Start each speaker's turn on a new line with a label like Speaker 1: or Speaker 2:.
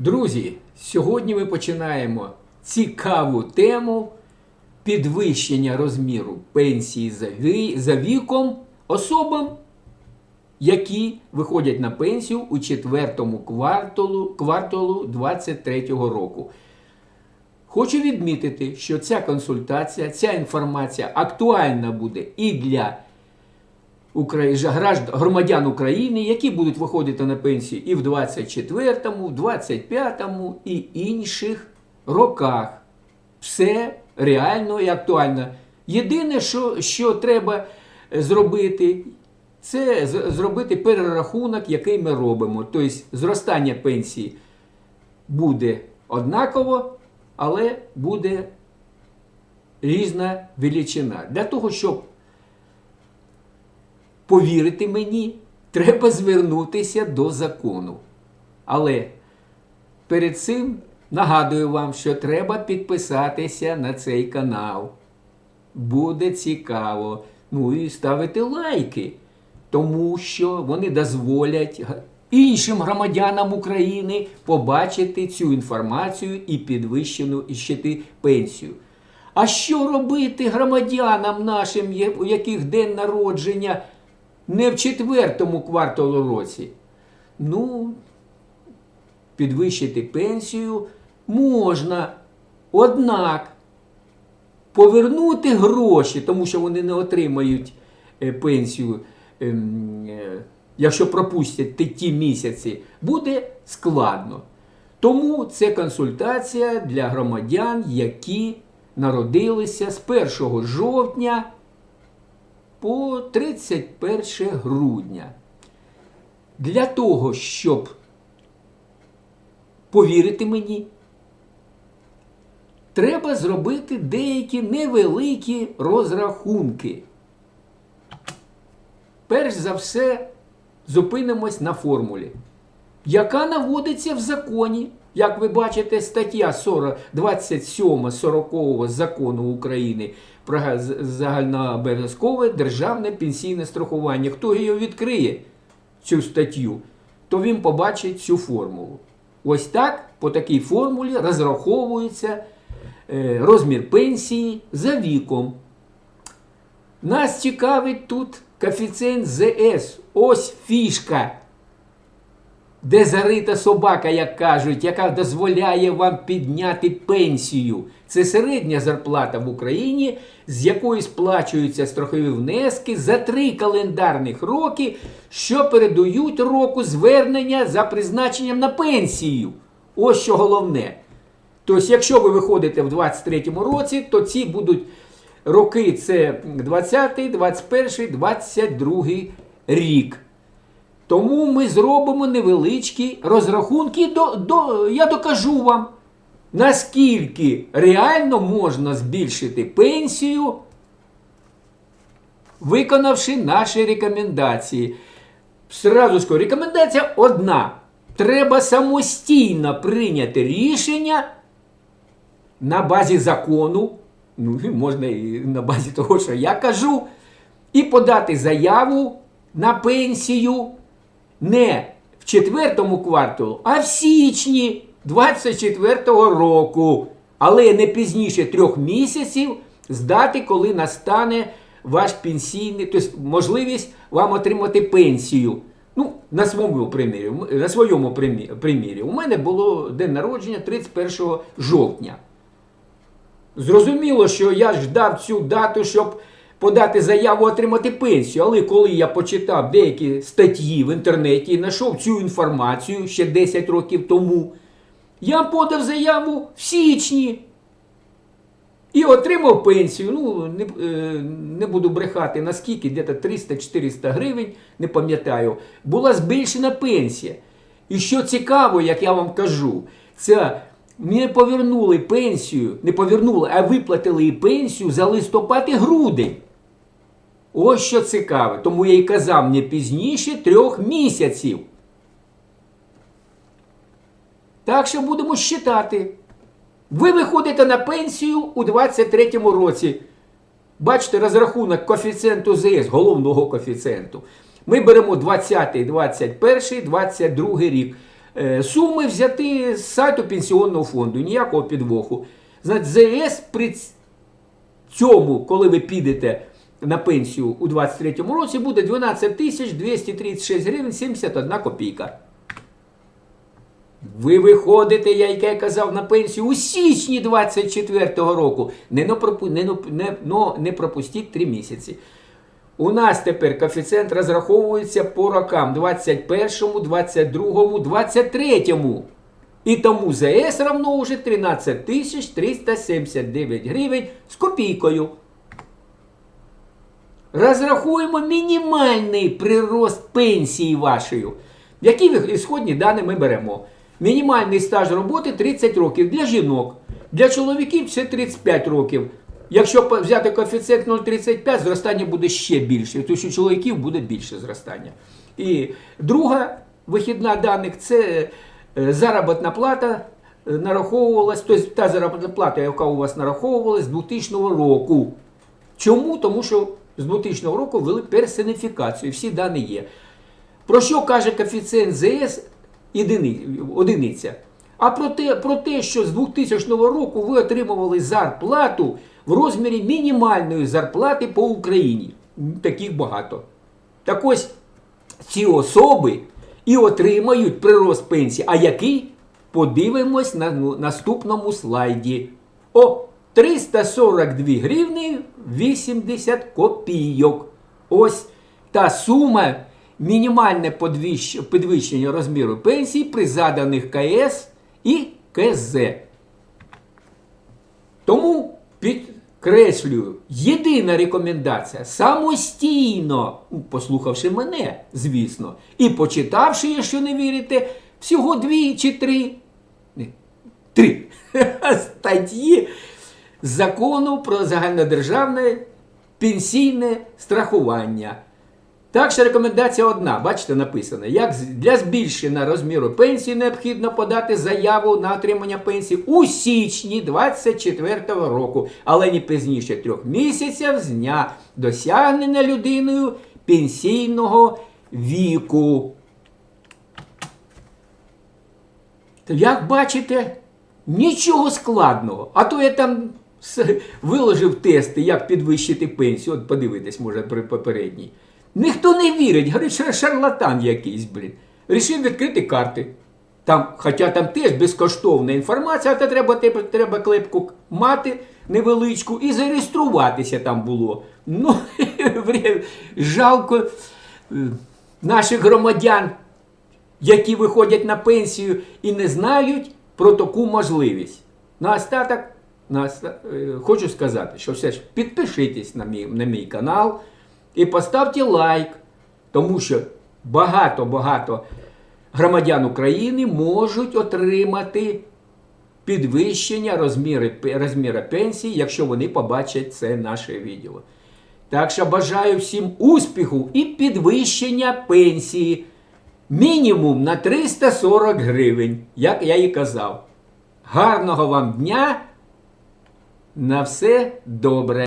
Speaker 1: Друзі, сьогодні ми починаємо цікаву тему підвищення розміру пенсії за, віком особам, які виходять на пенсію у четвертому кварталу, кварталу 2023 року. Хочу відмітити, що ця консультація, ця інформація актуальна буде і для громадян України, які будуть виходити на пенсію і в 24-му, 25-му і інших роках. Все реально і актуально. Єдине, що, що треба е, зробити, це зробити перерахунок, який ми робимо. Тобто зростання пенсії буде однаково, але буде різна величина. Для того, щоб повірити мені, треба звернутися до закону. Але перед цим нагадую вам, що треба підписатися на цей канал. Буде цікаво. Ну і ставити лайки, тому що вони дозволять іншим громадянам України побачити цю інформацію і підвищену іщити пенсію. А що робити громадянам нашим, у яких день народження не в четвертому кварталу році? Ну, підвищити пенсію можна. Однак повернути гроші, тому що вони не отримають е, пенсію, ем, е, якщо пропустять ті- ті місяці, буде складно. Тому це консультація для громадян, які народилися з 1 жовтня по 31 грудня. Для того, щоб повірити мені, треба зробити деякі невеликі розрахунки. Перш за все, зупинимось на формулі, яка наводиться в законі. Як ви бачите, стаття 40, 27 40 закону України про га- загальнообов'язкове державне пенсійне страхування. Хто її відкриє, цю статтю, то він побачить цю формулу. Ось так, по такій формулі розраховується е, розмір пенсії за віком. Нас цікавить тут коефіцієнт ЗС. Ось фішка, де зарита собака, як кажуть, яка дозволяє вам підняти пенсію. Це середня зарплата в Україні, з якої сплачуються страхові внески за три календарних роки, що передають року звернення за призначенням на пенсію. Ось що головне. Тобто, якщо ви виходите в 23-му році, то ці будуть роки це 20-й, 21-й, 22-й рік. Тому ми зробимо невеличкі розрахунки. До, до, я докажу вам, наскільки реально можна збільшити пенсію, виконавши наші рекомендації. Сразу скажу, рекомендація одна. Треба самостійно прийняти рішення на базі закону, ну і можна і на базі того, що я кажу, і подати заяву на пенсію не в четвертому кварталу, а в січні 24-го року, але не пізніше трьох місяців з дати, коли настане ваш пенсійний, тобто можливість вам отримати пенсію. Ну, на своєму примірі, на своєму примірі. У мене було день народження 31 жовтня. Зрозуміло, що я ждав цю дату, щоб подати заяву отримати пенсію. Але коли я почитав деякі статті в інтернеті і знайшов цю інформацію ще 10 років тому, я подав заяву в січні і отримав пенсію. Ну, не, е, не буду брехати, наскільки, десь 300-400 гривень, не пам'ятаю, була збільшена пенсія. І що цікаво, як я вам кажу, це не повернули пенсію, не повернули, а виплатили і пенсію за листопад і грудень. Ось що цікаве. Тому я й казав не пізніше трьох місяців. Так що будемо считати. Ви виходите на пенсію у 23-му році. Бачите, розрахунок коефіцієнту ЗС, головного коефіцієнту. Ми беремо 20, 21, 22 рік. е, суми взяти з сайту пенсіонного фонду, ніякого підвоху. Значить, ЗС при цьому, коли ви підете на пенсію у 2023 році, буде 12 тисяч 236 гривень 71 копійка. Ви виходите, я як я казав, на пенсію у січні 24-го року. Не, пропу- не, не, не пропустіть 3 місяці. У нас тепер коефіцієнт розраховується по рокам 21, 22, 23. І тому ЗС равно вже 13 тисяч 379 гривень з копійкою. Розрахуємо мінімальний прирост пенсії вашої. Які ісходні дані ми беремо? Мінімальний стаж роботи 30 років для жінок. Для чоловіків це 35 років. Якщо взяти коефіцієнт 0,35, зростання буде ще більше, тому у чоловіків буде більше зростання. І друга вихідна даних це е, заробітна плата е, нараховувалась, тобто та заробітна плата, яка у вас нараховувалась з 2000 року. Чому? Тому що з 2000 року ввели персоніфікацію, всі дані є. Про що каже коефіцієнт ЗС одиниця? А про те, про те, що з 2000 року ви отримували зарплату в розмірі мінімальної зарплати по Україні. Таких багато. Так ось ці особи і отримають прирост пенсії. А який? Подивимось на наступному слайді. О, 342 гривні 80 копійок. Ось та сума мінімальне підвищення розміру пенсії при заданих КС і КЗ. Тому підкреслюю, єдина рекомендація самостійно, послухавши мене, звісно, і почитавши, якщо не вірите, всього дві чи три, три статті закону про загальнодержавне пенсійне страхування. Так що рекомендація одна, бачите, написано, як для збільшення розміру пенсії необхідно подати заяву на отримання пенсії у січні 24 року, але не пізніше трьох місяців з дня досягнення людиною пенсійного віку. То Як бачите, нічого складного. А то я там виложив тести, як підвищити пенсію. От подивитись, може, при попередній. Ніхто не вірить, говорить, що шарлатан якийсь, блін. Рішив відкрити карти. Там, хоча там теж безкоштовна інформація, а то треба, треба, клепку мати невеличку і зареєструватися там було. Ну, жалко е, наших громадян, які виходять на пенсію і не знають про таку можливість. На остаток, хочу сказати, що все ж підпишитесь на мій, на мій канал і поставте лайк, тому що багато-багато громадян України можуть отримати підвищення розміри, розміра пенсії, якщо вони побачать це наше відео. Так що бажаю всім успіху і підвищення пенсії мінімум на 340 гривень, як я і казав. Гарного вам дня! На все добре!